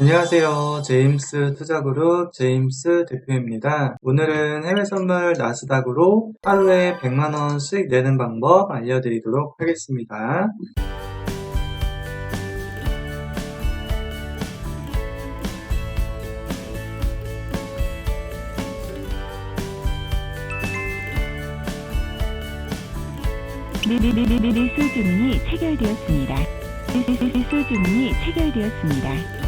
안녕하세요. 제임스 투자그룹 제임스 대표입니다. 오늘은 해외 선물 나스닥으로 하루에 100만원 수익 내는 방법 알려드리도록 하겠습니다. 매수 주문이 체결되었습니다. 매수 주문이 체결되었습니다.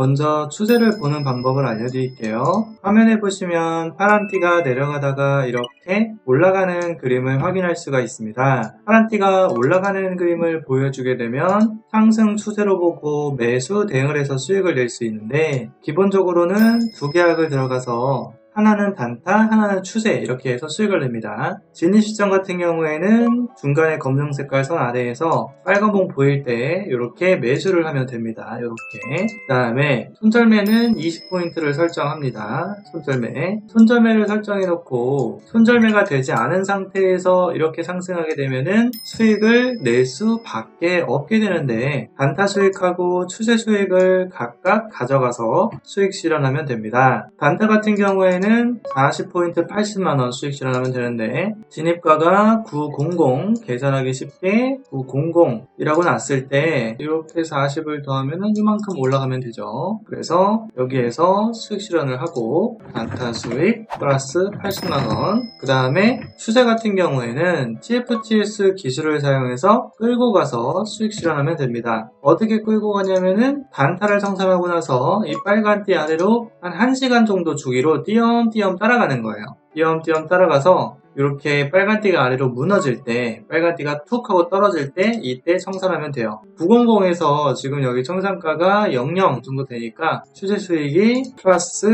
먼저 추세를 보는 방법을 알려드릴게요. 화면에 보시면 파란 띠가 내려가다가 이렇게 올라가는 그림을 확인할 수가 있습니다. 파란 띠가 올라가는 그림을 보여주게 되면 상승 추세로 보고 매수 대응을 해서 수익을 낼 수 있는데 기본적으로 는 두 계약을 들어가서 하나는 단타, 하나는 추세 이렇게 해서 수익을 냅니다. 진입 시점 같은 경우에는 중간에 검정 색깔 선 아래에서 빨간 봉 보일 때 이렇게 매수를 하면 됩니다. 이렇게. 그 다음에 손절매는 20포인트를 설정합니다. 손절매. 손절매를 설정해 놓고 손절매가 되지 않은 상태에서 이렇게 상승하게 되면은 수익을 낼 수밖에 없게 되는데 단타 수익하고 추세 수익을 각각 가져가서 수익 실현하면 됩니다. 단타 같은 경우에는 40포인트 80만원 수익 실현하면 되는데 진입가가 900 계산하기 쉽게 900이라고 놨을 때 이렇게 40을 더하면 이만큼 올라가면 되죠. 그래서 여기에서 수익 실현을 하고 단타 수익 플러스 80만원 그 다음에 추세 같은 경우에는 TFTS 기술을 사용해서 끌고 가서 수익 실현하면 됩니다. 어떻게 끌고 가냐면은 단타를 성사하고 나서 이 빨간 띠 아래로 한 1시간 정도 주기로 띄엄띄엄 따라가는 거예요. 띄엄띄엄 따라가서 이렇게 빨간 띠가 아래로 무너질 때 빨간 띠가 툭 하고 떨어질 때 이때 청산하면 돼요. 900에서 지금 여기 청산가가 00 정도 되니까 추세 수익이 플러스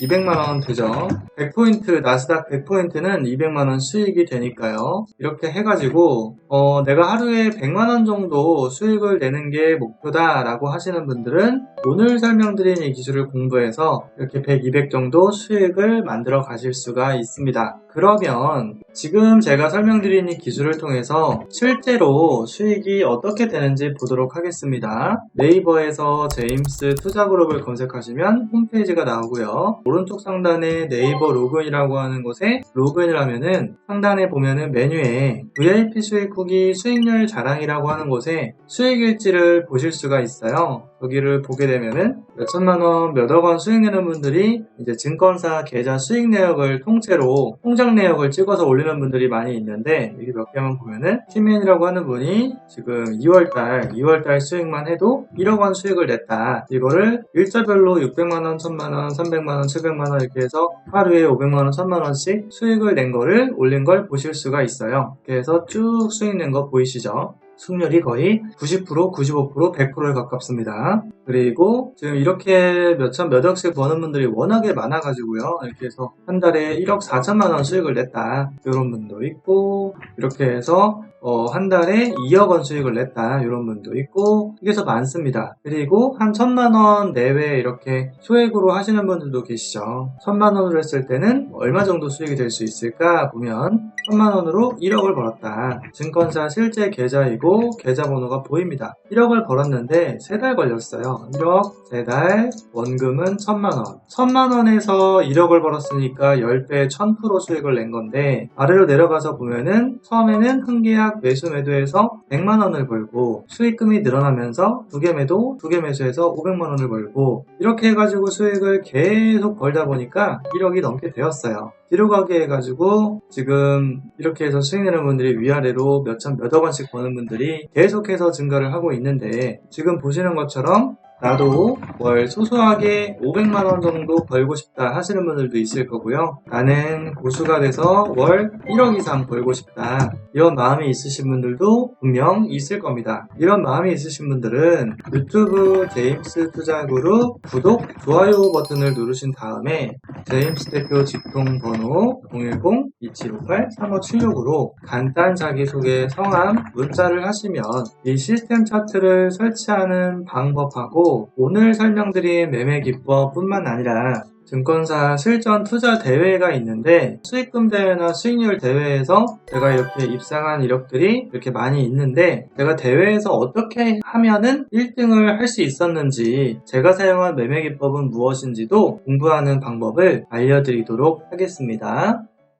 200만원 되죠. 100포인트 나스닥 100포인트는 200만원 수익이 되니까요. 이렇게 해가지고 어, 내가 하루에 100만원 정도 수익을 내는 게 목표다 라고 하시는 분들은 오늘 설명드린 이 기술을 공부해서 이렇게 100, 200 정도 수익을 만들어 가실 수가 있습니다. 그러면 지금 제가 설명드린 이 기술을 통해서 실제로 수익이 어떻게 되는지 보도록 하겠습니다. 네이버에서 제임스 투자그룹을 검색하시면 홈페이지가 나오고요. 오른쪽 상단에 네이버 로그인이라고 하는 곳에 로그인을 하면은 상단에 보면은 메뉴에 VIP 수익 후기 수익률 자랑이라고 하는 곳에 수익 일지를 보실 수가 있어요. 여기를 보게 되면은 몇 천만 원, 몇억 원 수익 내는 분들이 이제 증권사 계좌 수익 내역을 통째로 통장 내역을 찍어서 올리는 분들이 많이 있는데 여기 몇 개만 보면은 팀맨이라고 하는 분이 지금 2월달 2월달 수익만 해도 1억 원 수익을 냈다. 이거를 일자별로 600만 원, 1000만 원, 300만 원, 700만 원 이렇게 해서 하루에 500만 원, 1000만 원씩 수익을 낸 거를 올린 걸 보실 수가 있어요. 그래서 쭉 수익 낸 거 보이시죠? 승률이 거의 90%, 95%, 100%에 가깝습니다. 그리고 지금 이렇게 몇천, 몇억씩 버는 분들이 워낙에 많아가지고요. 이렇게 해서 한 달에 1억 4천만 원 수익을 냈다. 이런 분도 있고, 이렇게 해서 어, 한 달에 2억 원 수익을 냈다. 이런 분도 있고, 더 많습니다. 그리고 한 천만 원 내외 이렇게 소액으로 하시는 분들도 계시죠. 천만 원으로 했을 때는 얼마 정도 수익이 될 수 있을까 보면, 천만 원으로 1억을 벌었다. 증권사 실제 계좌이고 계좌번호가 보입니다. 1억을 벌었는데 3달 걸렸어요. 1억, 3달, 원금은 1000만 원. 1000만 원에서 1억을 벌었으니까 10배 1000% 수익을 낸 건데 아래로 내려가서 보면은 처음에는 한 계약 매수 매도해서 100만 원을 벌고 수익금이 늘어나면서 두 개 매도, 두 개 매수해서 500만 원을 벌고 이렇게 해가지고 수익을 계속 벌다 보니까 1억이 넘게 되었어요. 뒤로 가게 해가지고 지금 이렇게 해서 수익 내는 분들이 위아래로 몇천 몇억 원씩 버는 분들이 계속해서 증가를 하고 있는데 지금 보시는 것처럼 나도 월 소소하게 500만 원 정도 벌고 싶다 하시는 분들도 있을 거고요. 나는 고수가 돼서 월 1억 이상 벌고 싶다. 이런 마음이 있으신 분들도 분명 있을 겁니다. 이런 마음이 있으신 분들은 유튜브 제임스 투자그룹 구독, 좋아요 버튼을 누르신 다음에 제임스 대표 직통 번호 010-2758-3576으로 간단 자기소개 성함 문자를 하시면 이 시스템 차트를 설치하는 방법하 고 오늘 설명드린 매매 기법뿐만 아니라 증권사 실전 투자 대회가 있는데 수익금 대회나 수익률 대회에서 제가 이렇게 입상한 이력들이 이렇게 많이 있는데 제가 대회에서 어떻게 하면은 1등을 할 수 있었는지 제가 사용한 매매 기법은 무엇인지도 공부하는 방법을 알려드리도록 하겠습니다.